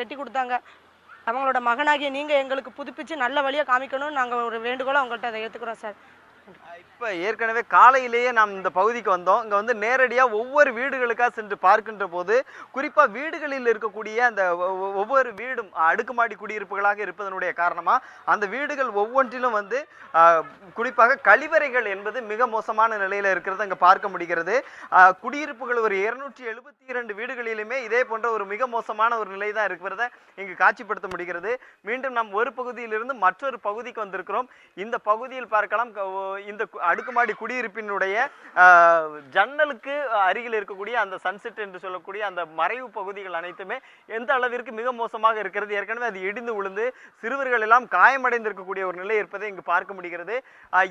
கட்டி கொடுத்தாங்க. அவங்களோட மகனாகிய நீங்கள் எங்களுக்கு புதுப்பிச்சு நல்ல வழியாக காமிக்கணும்னு நாங்கள் ஒரு வேண்டுகோளாக அவங்கள்ட்ட அதை ஏற்றுக்கிறோம் சார். இப்போ ஏற்கனவே காலையிலேயே நாம் இந்த பகுதிக்கு வந்தோம். இங்கே வந்து நேரடியாக ஒவ்வொரு வீடுகளுக்காக சென்று பார்க்கின்ற போது குறிப்பாக வீடுகளில் இருக்கக்கூடிய அந்த ஒவ்வொரு வீடும் அடுக்குமாடி குடியிருப்புகளாக இருப்பதனுடைய காரணமாக அந்த வீடுகள் ஒவ்வொன்றிலும் வந்து குறிப்பாக கழிவறைகள் என்பது மிக மோசமான நிலையில் இருக்கிறத அங்கே பார்க்க முடிகிறது. குடியிருப்புகள் ஒரு இருநூற்றி எழுபத்தி இரண்டு வீடுகளிலுமே இதே போன்ற ஒரு மிக மோசமான ஒரு நிலை தான் இருக்கிறத இங்கு காட்சிப்படுத்த முடிகிறது. மீண்டும் நாம் ஒரு பகுதியிலிருந்து மற்றொரு பகுதிக்கு வந்திருக்கிறோம். இந்த பகுதியில் பார்க்கலாம். இந்த அடுக்குமாடி குடியிருப்பினுடைய ஜன்னலுக்கு அருகில் இருக்கக்கூடிய அந்த சன்செட் என்று சொல்லக்கூடிய அந்த மறைவு பகுதிகள் அனைத்துமே எந்த அளவிற்கு மிக மோசமாக இருக்கிறது? ஏற்கனவே அது இடிந்து விழுந்து சிறுவர்கள் எல்லாம் காயமடைந்திருக்கக்கூடிய ஒரு நிலை இருப்பதை இங்கு பார்க்க முடிகிறது.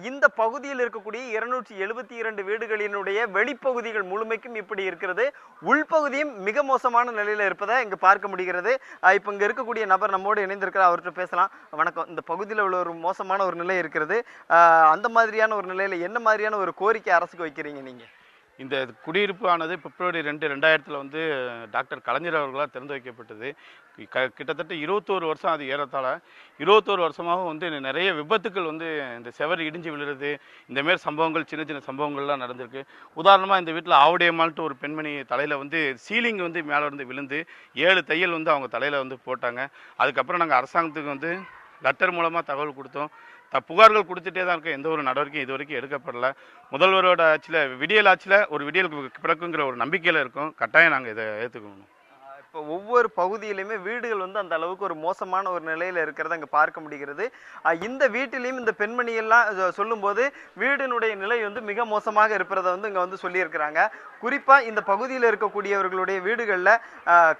இந்த பகுதியில் இருக்கக்கூடிய இருநூற்றி எழுபத்தி இரண்டு வீடுகளினுடைய வெளிப்பகுதிகள் முழுமைக்கும் இப்படி இருக்கிறது. உள்பகுதியும் மிக மோசமான நிலையில் இருப்பதை இங்கு பார்க்க முடிகிறது. இப்போ இங்கே இருக்கக்கூடிய நபர் நம்மோடு இணைந்திருக்கிறார் அவர்கிட்ட பேசலாம். வணக்கம். இந்த பகுதியில் உள்ள ஒரு மோசமான ஒரு நிலை இருக்கிறது. அந்த மாதிரி மாதிரியான ஒரு நிலையில் என்ன மாதிரியான ஒரு கோரிக்கை அரசுக்கு வைக்கிறீங்க நீங்கள் இந்த குடியிருப்பு ஆனது பிப்ரவரி ரெண்டு ரெண்டாயிரத்தில் வந்து டாக்டர் கலைஞர் அவர்களால் திறந்து வைக்கப்பட்டது. க கிட்டத்தட்ட இருபத்தோரு வருஷம் அது ஏறத்தாழ. இருபத்தோரு வருஷமாக வந்து நிறைய விபத்துக்கள் வந்து இந்த செவர் இடிஞ்சு விழுறது இந்தமாரி சம்பவங்கள் சின்ன சின்ன சம்பவங்கள்லாம் நடந்திருக்கு. உதாரணமாக இந்த வீட்டில் ஆவுடையம்மாள்ட்டு ஒரு பெண்மணி தலையில் வந்து சீலிங் வந்து மேலே இருந்து விழுந்து ஏழு தையல் வந்து அவங்க தலையில் வந்து போட்டாங்க. அதுக்கப்புறம் நாங்கள் அரசாங்கத்துக்கு வந்து லெட்டர் மூலமாக தகவல் கொடுத்தோம். த புகார்கள் கொடுத்துட்டே தான் இருக்கோம் எந்த ஒரு நடவடிக்கையும் இது வரைக்கும் எடுக்கப்படல. முதல்வரோட ஆட்சியில் விடியல் ஆட்சியில் ஒரு விடியல் பிறக்குங்கிற ஒரு நம்பிக்கையில் இருக்கும். கட்டாயம் நாங்கள் இதை ஏற்றுக்கணும் இப்போ ஒவ்வொரு பகுதியிலையுமே வீடுகள் வந்து அந்த அளவுக்கு ஒரு மோசமான ஒரு நிலையில் இருக்கிறத அங்கே பார்க்க முடிகிறது. இந்த வீட்டிலையும் இந்த பெண்மணியெல்லாம் சொல்லும்போது வீடினுடைய நிலை வந்து மிக மோசமாக இருக்கிறத வந்து இங்கே வந்து சொல்லியிருக்கிறாங்க. குறிப்பாக இந்த பகுதியில் இருக்கக்கூடியவர்களுடைய வீடுகளில்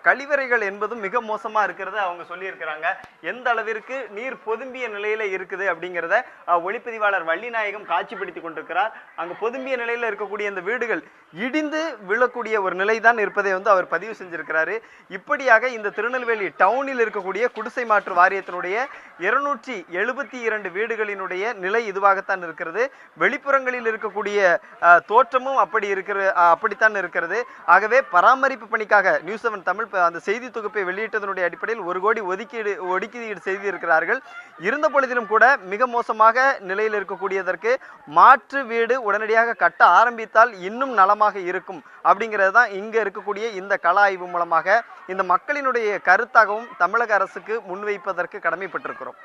கழிவறைகள் என்பதும் மிக மோசமாக இருக்கிறத அவங்க சொல்லியிருக்கிறாங்க. எந்த அளவிற்கு நீர் பொதும்பிய நிலையில் இருக்குது அப்படிங்கிறத ஒளிப்பதிவாளர் வள்ளிநாயகம் காட்சிப்படுத்தி கொண்டிருக்கிறார். அங்கே பொதும்பிய நிலையில் இருக்கக்கூடிய இந்த வீடுகள் இடிந்து விழக்கூடிய ஒரு நிலை தான் இருப்பதை வந்து அவர் பதிவு செஞ்சிருக்கிறாரு. இப்படியாக இந்த திருநெல்வேலி டவுனில் இருக்கக்கூடிய குடிசை மாற்று வாரியத்தினுடைய இருநூற்றி எழுபத்தி இரண்டு வீடுகளினுடைய நிலை இதுவாகத்தான் இருக்கிறது. வெளிப்புறங்களில் இருக்கக்கூடிய தோற்றமும் அப்படி இருக்கிற அப்படித்தான் இருக்கிறது. ஆகவே பராமரிப்பு பணிக்காக நியூஸ் செவன் தமிழ் அந்த செய்தி தொகுப்பை வெளியிட்டதனுடைய அடிப்படையில் ஒரு கோடி ஒதுக்கீடு ஒதுக்கீடு செய்திருக்கிறார்கள். இருந்த பொழுதிலும் கூட மிக மோசமாக நிலையில் இருக்கக்கூடியதற்கு மாற்று வீடு உடனடியாக கட்ட ஆரம்பித்தால் இன்னும் நலமாக இருக்கும். அப்படிங்கிறது தான் இங்கே இருக்கக்கூடிய இந்த கள ஆய்வு மூலமாக இந்த மக்களினுடைய கருத்தாகவும் தமிழக அரசுக்கு முன்வைப்பதற்கு கடமைப்பட்டிருக்கிறோம்.